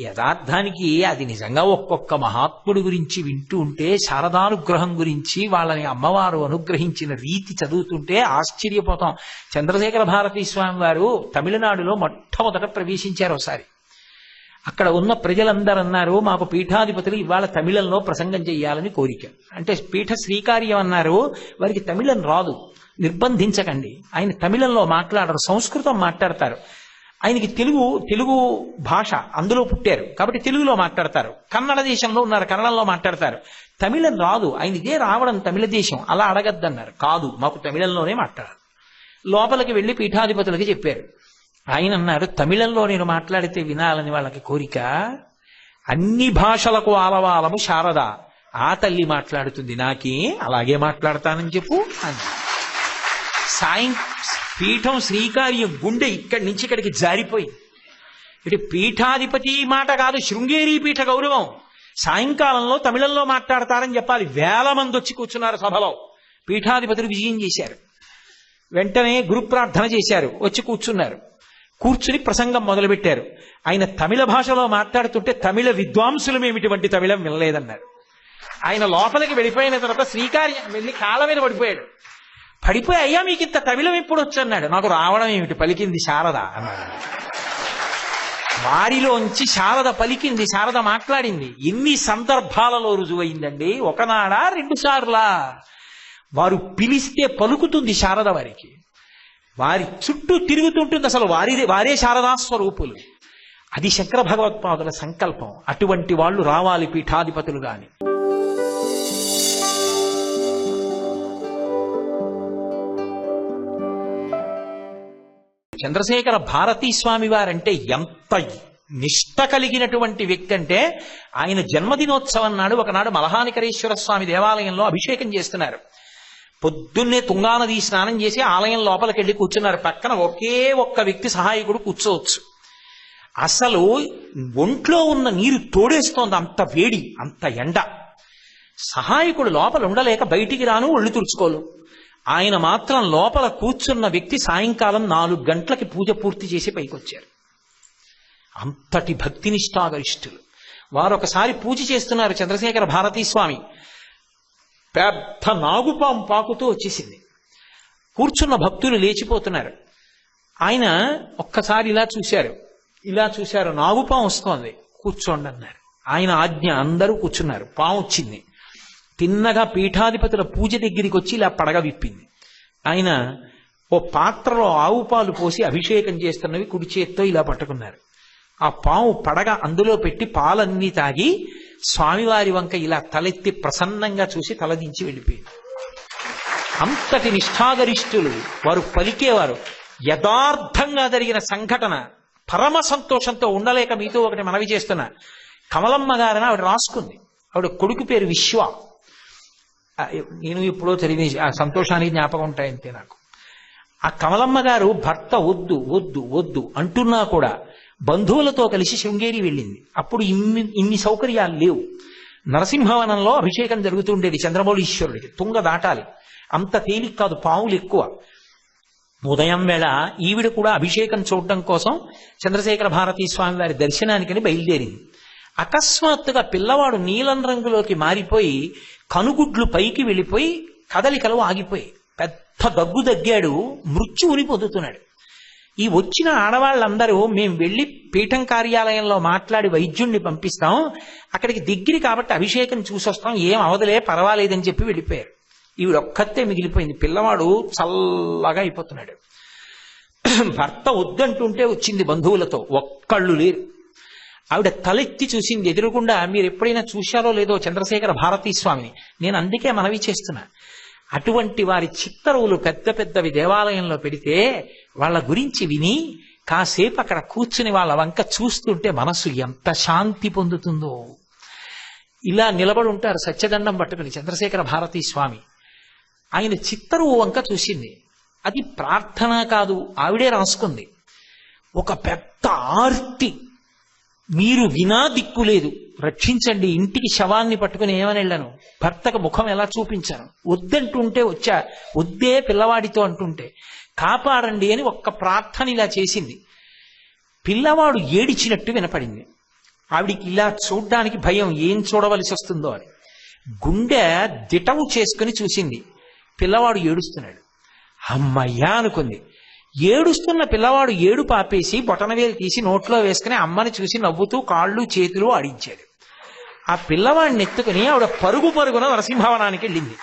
యథార్థానికి అది నిజంగా ఒక్కొక్క మహాత్ముడి గురించి వింటూ ఉంటే శారదానుగ్రహం గురించి వాళ్ళని అమ్మవారు అనుగ్రహించిన రీతి చదువుతుంటే ఆశ్చర్యపోతాం. చంద్రశేఖర భారతీ స్వామి వారు తమిళనాడులో మొట్టమొదట ప్రవేశించారు ఒకసారి. అక్కడ ఉన్న ప్రజలందరూ అన్నారు మాకు పీఠాధిపతులు ఇవాళ తమిళంలో ప్రసంగం చేయాలని కోరిక. అంటే పీఠ శ్రీకార్యం అన్నారు వారికి తమిళం రాదు నిర్బంధించకండి. ఆయన తమిళంలో మాట్లాడరు సంస్కృతం మాట్లాడతారు. ఆయనకి తెలుగు తెలుగు భాష అందులో పుట్టారు. కాబట్టి తెలుగులో మాట్లాడతారు. కన్నడ దేశంలో ఉన్నారు కన్నడంలో మాట్లాడతారు. తమిళం రాదు. ఆయనకే రావడం తమిళ దేశం? అలా అడగద్దన్నారు. కాదు మాకు తమిళంలోనే మాట్లాడాలి. లోపలికి వెళ్ళి పీఠాధిపతులకి చెప్పారు. ఆయన అన్నారు తమిళంలో నేను మాట్లాడితే వినాలని వాళ్ళకి కోరిక అన్ని భాషలకు ఆలవాలము శారద. ఆ తల్లి మాట్లాడుతుంది నాకే అలాగే మాట్లాడతానని చెప్పు అని సాయం పీఠం శ్రీకార్యం గుండె ఇక్కడి నుంచి ఇక్కడికి జారిపోయింది. ఇటు పీఠాధిపతి మాట కాదు శృంగేరి పీఠ గౌరవం. సాయంకాలంలో తమిళంలో మాట్లాడతారని చెప్పాలి. వేల మంది వచ్చి కూర్చున్నారు సభలో. పీఠాధిపతులు విజయం చేశారు. వెంటనే గురు ప్రార్థన చేశారు. వచ్చి కూర్చున్నారు. కూర్చుని ప్రసంగం మొదలుపెట్టారు. ఆయన తమిళ భాషలో మాట్లాడుతుంటే తమిళ విద్వాంసులు విద్వాంసులమేమిటువంటి తమిళం వినలేదన్నారు. ఆయన లోపలికి వెళ్ళిపోయిన తర్వాత శ్రీకార్యం వెళ్ళి కాళ్ళ మీద పడిపోయాడు. పడిపోయి అయ్యా మీకు ఇంత తమిళం ఎప్పుడు వచ్చన్నాడు నాకు రావడం ఏమిటి? పలికింది శారద. అన్నాడు. వారిలోంచి శారద పలికింది శారద మాట్లాడింది. ఎన్ని సందర్భాలలో రుజువైందండి. ఒకనాడా రెండు సార్లా. వారు పిలిస్తే పలుకుతుంది శారద వారికి. వారి చుట్టూ తిరుగుతుంటుంది అసలు వారిదే వారే శారదా స్వరూపులు అది శంకర భగవత్పాదుల సంకల్పం. అటువంటి వాళ్ళు రావాలి పీఠాధిపతులు కానీ చంద్రశేఖర భారతీ స్వామి వారంటే ఎంత నిష్ట కలిగినటువంటి వ్యక్తి అంటే ఆయన జన్మదినోత్సవం నాడు ఒకనాడు మలహానికరేశ్వర స్వామి దేవాలయంలో అభిషేకం చేస్తున్నారు. పొద్దున్నే తుంగానది స్నానం చేసి ఆలయం లోపలికి వెళ్ళి కూర్చున్నారు. పక్కన ఒకే ఒక్క వ్యక్తి సహాయకుడు కూర్చోవచ్చు. అసలు ఒంట్లో ఉన్న నీరు తోడేస్తోంది. అంత వేడి అంత ఎండ. సహాయకుడు లోపల ఉండలేక బయటికి రాను ఒళ్ళు తుడుచుకోలు. ఆయన మాత్రం లోపల కూర్చున్న వ్యక్తి సాయంకాలం నాలుగు గంటలకి పూజ పూర్తి చేసి పైకొచ్చారు. అంతటి భక్తినిష్టాగరిష్ఠులు. వారు ఒకసారి పూజ చేస్తున్నారు చంద్రశేఖర భారతీ స్వామి పెద్ద నాగుపాం పాకుతూ వచ్చేసింది. కూర్చున్న భక్తులు లేచిపోతున్నారు. ఆయన ఒక్కసారి ఇలా చూశారు. ఇలా చూశారు నాగుపాం వస్తోంది. కూర్చోండి అన్నారు ఆయన ఆజ్ఞ అందరూ కూర్చున్నారు. పాము వచ్చింది. తిన్నగా పీఠాధిపతుల పూజ దగ్గరికి వచ్చి ఇలా పడగ విప్పింది. ఆయన ఓ పాత్రలో ఆవు పాలు పోసి అభిషేకం చేస్తున్నవి కుడి చేత్తో ఇలా పట్టుకున్నారు. ఆ పాము పడగ అందులో పెట్టి పాలన్నీ తాగి స్వామివారి వంక ఇలా తలెత్తి ప్రసన్నంగా చూసి తలదించి వెళ్ళిపోయింది అంతటి నిష్ఠాగరిష్ఠులు వారు పలికేవారు యథార్థంగా జరిగిన సంఘటన పరమ సంతోషంతో ఉండలేక మీతో ఒకటి మనవి చేస్తున్నా. కమలమ్మ గారని ఆవిడ రాసుకుంది. ఆవిడ కొడుకు పేరు విశ్వ. నేను ఎప్పుడో చదివి ఆ సంతోషానికి జ్ఞాపకం ఉంటాయంతే నాకు. ఆ కమలమ్మ గారు భర్త వద్దు వద్దు వద్దు అంటున్నా కూడా బంధువులతో కలిసి శృంగేరి వెళ్ళింది. అప్పుడు ఇన్ని ఇన్ని సౌకర్యాలు లేవు. నరసింహవనంలో అభిషేకం జరుగుతుండేది చంద్రమౌళీశ్వరుడికి. తుంగ దాటాలి. అంత తేలిక కాదు పావులు ఎక్కువ. ఉదయం వేళ ఈవిడ కూడా అభిషేకం చూడడం కోసం చంద్రశేఖర భారతీ స్వామి వారి దర్శనానికని బయలుదేరింది. అకస్మాత్తుగా పిల్లవాడు నీలం రంగులోకి మారిపోయి కనుగుడ్లు పైకి వెళ్ళిపోయి కదలికలు ఆగిపోయి పెద్ద దగ్గు దగ్గాడు మృత్యువుని పొందుతున్నాడు. ఈ వచ్చిన ఆడవాళ్ళందరూ మేము వెళ్ళి పీఠం కార్యాలయంలో మాట్లాడి వైద్యుణ్ణి పంపిస్తాం. అక్కడికి దగ్గర కాబట్టి అభిషేకం చూసొస్తాం. ఏం అవదలే పర్వాలేదని చెప్పి వెళ్ళిపోయారు. ఈవిడ ఒక్కతే మిగిలిపోయింది. పిల్లవాడు చల్లగా అయిపోతున్నాడు. భర్త వద్దంటుంటే వచ్చింది బంధువులతో. ఒక్కళ్ళు లేరు. ఆవిడ తలెత్తి చూసింది ఎదురుగుండా మీరు ఎప్పుడైనా చూశారో లేదో చంద్రశేఖర భారతీ స్వామిని. నేను అందుకే మనవి చేస్తున్నా. అటువంటి వారి చిత్తరువులు పెద్ద పెద్దవి దేవాలయంలో పెడితే వాళ్ళ గురించి విని కాసేపు అక్కడ కూర్చుని వాళ్ళ వంక చూస్తుంటే మనసు ఎంత శాంతి పొందుతుందో. ఇలా నిలబడి ఉంటారు సత్యదండం పట్టుకుని చంద్రశేఖర భారతీ స్వామి. ఆయన చిత్తరువు వంక చూసింది. అది ప్రార్థన కాదు ఆవిడే రాసుకుంది. ఒక పెద్ద ఆర్తి మీరు వినా దిక్కు లేదు. రక్షించండి. ఇంటికి శవాన్ని పట్టుకుని ఏమని వెళ్ళాను భర్తకు ముఖం ఎలా చూపించాను? వద్దంటుంటే వచ్చా. వద్దే పిల్లవాడితో అంటుంటే. కాపాడండి అని ఒక్క ప్రార్థన ఇలా చేసింది. పిల్లవాడు ఏడిచినట్టు వినపడింది. ఆవిడికి ఇలా చూడ్డానికి భయం ఏం చూడవలసి వస్తుందో అని. గుండె దిటవు చేసుకుని చూసింది. పిల్లవాడు ఏడుస్తున్నాడు. అమ్మయ్యా అనుకుంది. ఏడుస్తున్న పిల్లవాడు ఏడు పాపేసి బొటనవేలు తీసి నోట్లో వేసుకుని అమ్మని చూసి నవ్వుతూ కాళ్ళు చేతులు ఆడించాడు. ఆ పిల్లవాడిని ఎత్తుకుని ఆవిడ పరుగు పరుగున నరసింహవనానికి వెళ్ళింది.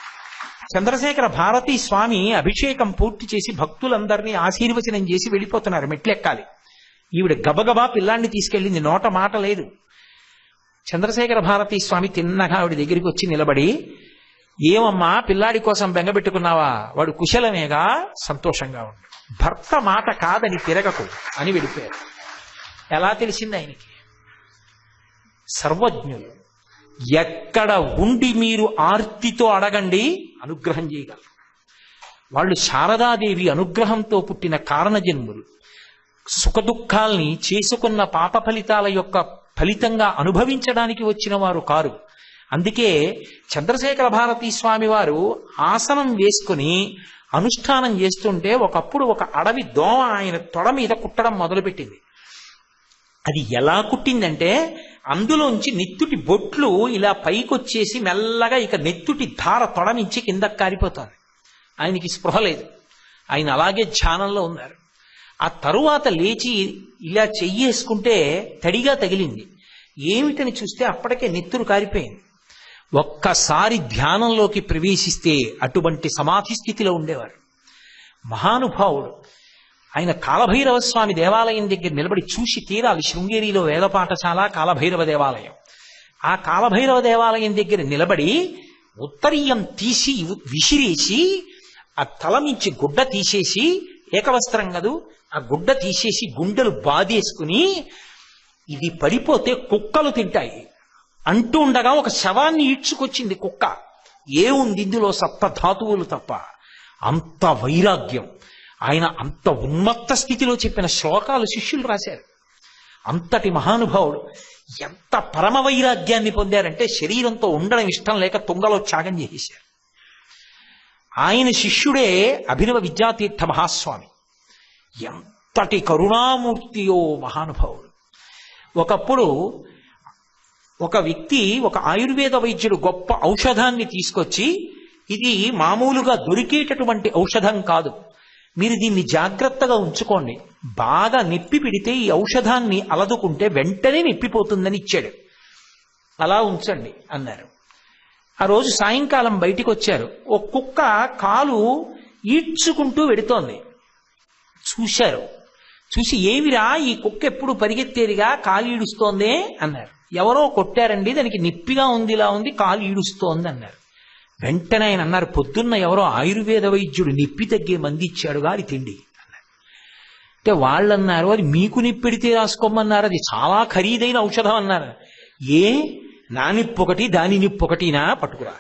చంద్రశేఖర భారతీ స్వామి అభిషేకం పూర్తి చేసి భక్తులందరినీ ఆశీర్వచనం చేసి వెళ్ళిపోతున్నారు మెట్లెక్కాలి. ఈవిడ గబగబా పిల్లాన్ని తీసుకెళ్ళింది. నోట మాట లేదు. చంద్రశేఖర భారతీ స్వామి తిన్నగా ఆవిడ దగ్గరికి వచ్చి నిలబడి ఏమమ్మా పిల్లాడి కోసం బెంగబెట్టుకున్నావా వాడు కుశలమేగా? సంతోషంగా ఉండు. భర్త మాట కాదని తిరగకు అని వెళ్ళిపోయారు. ఎలా తెలిసింది ఆయనకి? సర్వజ్ఞులు ఎక్కడ ఉండి మీరు ఆర్తితో అడగండి అనుగ్రహం చేయగలరు. వాళ్ళు శారదాదేవి అనుగ్రహంతో పుట్టిన కారణజన్ములు. సుఖదుఖాల్ని చేసుకున్న పాప ఫలితాల యొక్క ఫలితంగా అనుభవించడానికి వచ్చిన వారు కారు. అందుకే చంద్రశేఖర భారతీ స్వామి వారు ఆసనం వేసుకుని అనుష్ఠానం చేస్తుంటే ఒకప్పుడు ఒక అడవి దోమ ఆయన తొడ మీద కుట్టడం మొదలుపెట్టింది. అది ఎలా కుట్టిందంటే అందులోంచి నెత్తుటి బొట్లు ఇలా పైకొచ్చేసి మెల్లగా ఇక నెత్తుటి ధార తొడ నుంచి కిందకి కారిపోతుంది ఆయనకి స్పృహ లేదు. ఆయన అలాగే ధ్యానంలో ఉన్నారు. ఆ తరువాత లేచి ఇలా చెయ్యేసుకుంటే తడిగా తగిలింది. ఏమిటని చూస్తే అప్పటికే నెత్తురు కారిపోయింది. ఒక్కసారి ధ్యానంలోకి ప్రవేశిస్తే అటువంటి సమాధి స్థితిలో ఉండేవారు. మహానుభావుడు ఆయన కాలభైరవ స్వామి దేవాలయం దగ్గర నిలబడి చూసి తీరాలి శృంగేరిలో వేద పాఠశాల కాలభైరవ దేవాలయం. ఆ కాలభైరవ దేవాలయం దగ్గర నిలబడి ఉత్తరీయం తీసి విసిరేసి ఆ తల నుంచి గుడ్డ తీసేసి ఏకవస్త్రం కదూ ఆ గుడ్డ తీసేసి గుండెలు బాధేసుకుని ఇది పడిపోతే కుక్కలు తింటాయి. అంటూ ఉండగా ఒక శవాన్ని ఈడ్చుకొచ్చింది కుక్క. ఏముంది ఇందులో సప్తధాతువులు తప్ప? అంత వైరాగ్యం. ఆయన అంత ఉన్మత్త స్థితిలో చెప్పిన శ్లోకాలు శిష్యులు రాశారు. అంతటి మహానుభావుడు ఎంత పరమ వైరాగ్యాన్ని పొందారంటే శరీరంతో ఉండడం ఇష్టం లేక తుంగలో త్యాగం చేసేశారు. ఆయన శిష్యుడే అభినవ విద్యాతీర్థ మహాస్వామి. ఎంతటి కరుణామూర్తియో మహానుభావుడు. ఒకప్పుడు ఒక వ్యక్తి ఒక ఆయుర్వేద వైద్యుడు గొప్ప ఔషధాన్ని తీసుకొచ్చి ఇది మామూలుగా దొరికేటటువంటి ఔషధం కాదు. మీరు దీన్ని జాగ్రత్తగా ఉంచుకోండి. బాగా నొప్పి పిడితే ఈ ఔషధాన్ని అలదుకుంటే వెంటనే నొప్పిపోతుందని ఇచ్చాడు. అలా ఉంచండి అన్నారు. ఆ రోజు సాయంకాలం బయటికి వచ్చారు ఓ కుక్క కాలు ఈడ్చుకుంటూ వెడుతోంది. చూశారు. చూసి ఏమిరా ఈ కుక్క ఎప్పుడు పరిగెత్తేదిగా? కాలు ఈడుస్తోందే? అన్నారు. ఎవరో కొట్టారండి దానికి నిప్పిగా ఉంది ఇలా ఉంది కాలు ఈడుస్తోంది అన్నారు. వెంటనే ఆయన అన్నారు పొద్దున్న ఎవరో ఆయుర్వేద వైద్యుడు నిప్పి తగ్గే మంది ఇచ్చాడు గారి తిండి. అంటే వాళ్ళు అన్నారు అది మీకు నిప్పెడితే రాసుకోమన్నారు అది చాలా ఖరీదైన ఔషధం అన్నారు. ఏ? నా నిప్పు ఒకటి దాని నిప్పొకటినా? పట్టుకురా.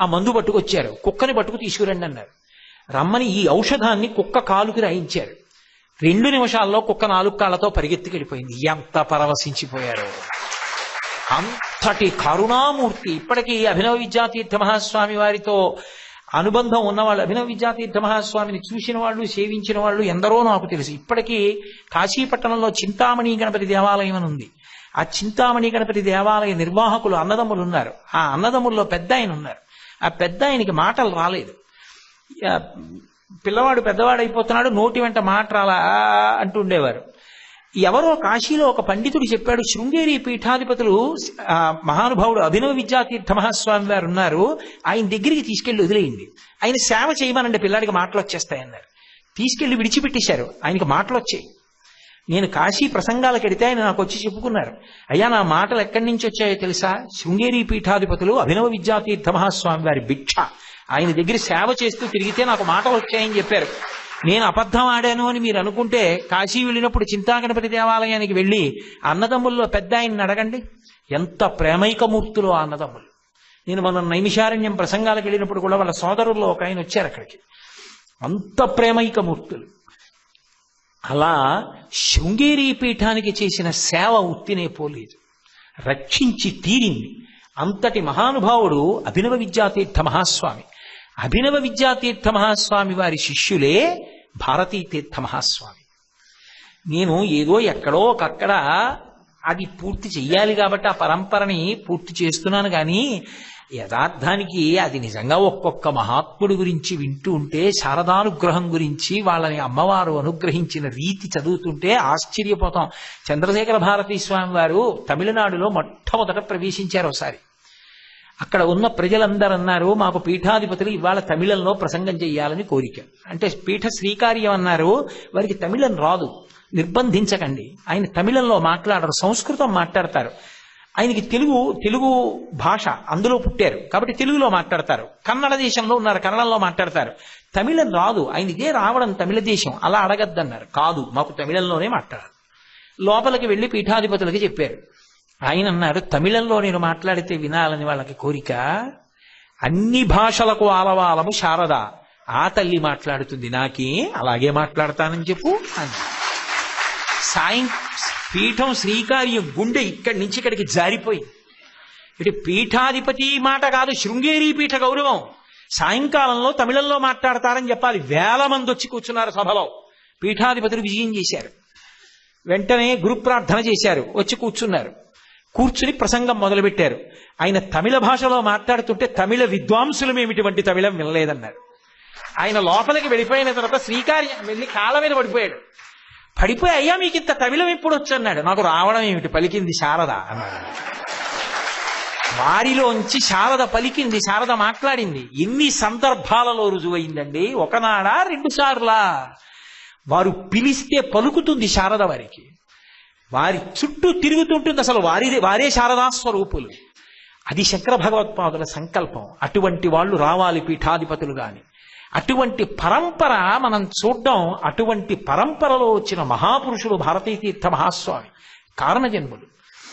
ఆ మందు పట్టుకొచ్చారు. కుక్కని పట్టుకు తీసుకురండి అన్నారు. రమ్మని ఈ ఔషధాన్ని కుక్క కాలుకి రాయించారు. రెండు నిమిషాల్లో కుక్క నాలుగు కాళ్ళతో పరిగెత్తికెళ్ళిపోయింది ఎంత పరవశించిపోయారు. అంతటి కరుణామూర్తి. ఇప్పటికీ అభినవ విద్యాతీర్థ మహాస్వామి వారితో అనుబంధం ఉన్నవాళ్ళు అభినవ విద్యాతీర్థ మహాస్వామిని చూసిన వాళ్ళు సేవించిన వాళ్ళు ఎందరో నాకు తెలుసు. ఇప్పటికీ కాశీపట్టణంలో చింతామణి గణపతి దేవాలయం అని ఉంది. ఆ చింతామణి గణపతి దేవాలయ నిర్వాహకులు అన్నదమ్ములు ఉన్నారు. ఆ అన్నదమ్ముల్లో పెద్ద ఆయన ఉన్నారు. ఆ పెద్ద ఆయనకి మాటలు రాలేదు. పిల్లవాడు పెద్దవాడు అయిపోతున్నాడు నోటి వెంట మాట రాలా అంటుండేవారు ఎవరో కాశీలో ఒక పండితుడు చెప్పాడు శృంగేరి పీఠాధిపతులు మహానుభావుడు అభినవ విద్యాతీర్థ మహాస్వామి వారు ఉన్నారు ఆయన దగ్గరికి తీసుకెళ్ళి వదిలేయండి. ఆయన సేవ చేయమనండి పిల్లాడికి మాటలు వచ్చేస్తాయన్నారు. తీసుకెళ్ళి విడిచిపెట్టేశారు. ఆయనకి మాటలు వచ్చాయి. నేను కాశీ ప్రసంగాలకు ఎడితే ఆయన నాకు వచ్చి చెప్పుకున్నారు. అయ్యా నా మాటలు ఎక్కడి నుంచి వచ్చాయో తెలుసా? శృంగేరి పీఠాధిపతులు అభినవ విద్యాతీర్థ మహాస్వామి వారి భిక్ష. ఆయన దగ్గర సేవ చేస్తూ తిరిగితే నాకు మాటలు వచ్చాయని చెప్పారు. నేను అబద్ధం ఆడాను అని మీరు అనుకుంటే కాశీ వెళ్ళినప్పుడు చింతాగణపతి దేవాలయానికి వెళ్ళి అన్నదమ్ముల్లో పెద్ద ఆయన్ని అడగండి. ఎంత ప్రేమైకమూర్తులు ఆ అన్నదమ్ములు. నేను మన నైమిషారణ్యం ప్రసంగాలకు వెళ్ళినప్పుడు కూడా వాళ్ళ సోదరుల్లో ఒక ఆయన వచ్చారు అక్కడికి. అంత ప్రేమైకమూర్తులు అలా శృంగేరి పీఠానికి చేసిన సేవ ఉత్తినే పోలేదు. రక్షించి తీరింది. అంతటి మహానుభావుడు అభినవ విద్యాతీర్థ మహాస్వామి. అభినవ విద్యాతీర్థ మహాస్వామి వారి శిష్యులే భారతీ తీర్థ మహాస్వామి. నేను ఏదో ఎక్కడో ఒకక్కడ అది పూర్తి చెయ్యాలి కాబట్టి ఆ పరంపరని పూర్తి చేస్తున్నాను కానీ యథార్థానికి అది నిజంగా ఒక్కొక్క మహాత్ముడి గురించి వింటూ ఉంటే శారదానుగ్రహం గురించి వాళ్ళని అమ్మవారు అనుగ్రహించిన రీతి చదువుతుంటే ఆశ్చర్యపోతాం. చంద్రశేఖర భారతీ స్వామి వారు తమిళనాడులో మొట్టమొదట ప్రవేశించారు ఒకసారి. అక్కడ ఉన్న ప్రజలందరూ అన్నారు మాకు పీఠాధిపతులు ఇవాళ తమిళంలో ప్రసంగం చేయాలని కోరిక. అంటే పీఠ శ్రీకార్యం అన్నారు వారికి తమిళం రాదు. నిర్బంధించకండి. ఆయన తమిళంలో మాట్లాడరు సంస్కృతం మాట్లాడతారు. ఆయనకి తెలుగు తెలుగు భాష అందులో పుట్టారు. కాబట్టి తెలుగులో మాట్లాడతారు. కన్నడ దేశంలో ఉన్నారు కన్నడంలో మాట్లాడతారు. తమిళం రాదు. ఆయన ఇదే రావడం తమిళ దేశం. అలా అడగద్దన్నారు. కాదు మాకు తమిళంలోనే మాట్లాడారు లోపలికి వెళ్ళి పీఠాధిపతులకి చెప్పారు. ఆయన అన్నారు తమిళంలో నేను మాట్లాడితే వినాలని వాళ్ళకి కోరిక అన్ని భాషలకు ఆలవాలము శారద. ఆ తల్లి మాట్లాడుతుంది నాకే అలాగే మాట్లాడతానని చెప్పు అని. సాయం పీఠం శ్రీకార్యం గుండె ఇక్కడి నుంచి ఇక్కడికి జారిపోయింది. ఇటు పీఠాధిపతి మాట కాదు శృంగేరి పీఠ గౌరవం. సాయంకాలంలో తమిళంలో మాట్లాడతారని చెప్పాలి. వేల మంది వచ్చి కూర్చున్నారు సభలో. పీఠాధిపతులు విజయం చేశారు. వెంటనే గురు ప్రార్థన చేశారు. వచ్చి కూర్చున్నారు. కూర్చుని ప్రసంగం మొదలుపెట్టారు. ఆయన తమిళ భాషలో మాట్లాడుతుంటే తమిళ విద్వాంసులు మేమిటువంటి తమిళం వినలేదన్నారు. ఆయన లోపలికి వెళ్ళిపోయిన తర్వాత శ్రీకార్యం వెళ్ళి కాళ్ళ మీద పడిపోయాడు. పడిపోయి అయ్యా మీకు ఇంత తమిళం ఎప్పుడు వచ్చన్నాడు నాకు రావడం ఏమిటి? పలికింది శారద అన్నాడు. వారిలోంచి శారద పలికింది శారద మాట్లాడింది. ఎన్ని సందర్భాలలో రుజువైందండి. ఒకనాడా రెండు సార్లా? వారు పిలిస్తే పలుకుతుంది శారద వారికి. వారి చుట్టూ తిరుగుతుంటుంది అసలు వారిదే వారే శారదా స్వరూపులు అది శంకర భగవత్పాదుల సంకల్పం. అటువంటి వాళ్ళు రావాలి పీఠాధిపతులు గాని. అటువంటి పరంపర మనం చూడడం అటువంటి పరంపరలో వచ్చిన మహాపురుషులు భారతీ తీర్థ మహాస్వామి కారణజన్ములు.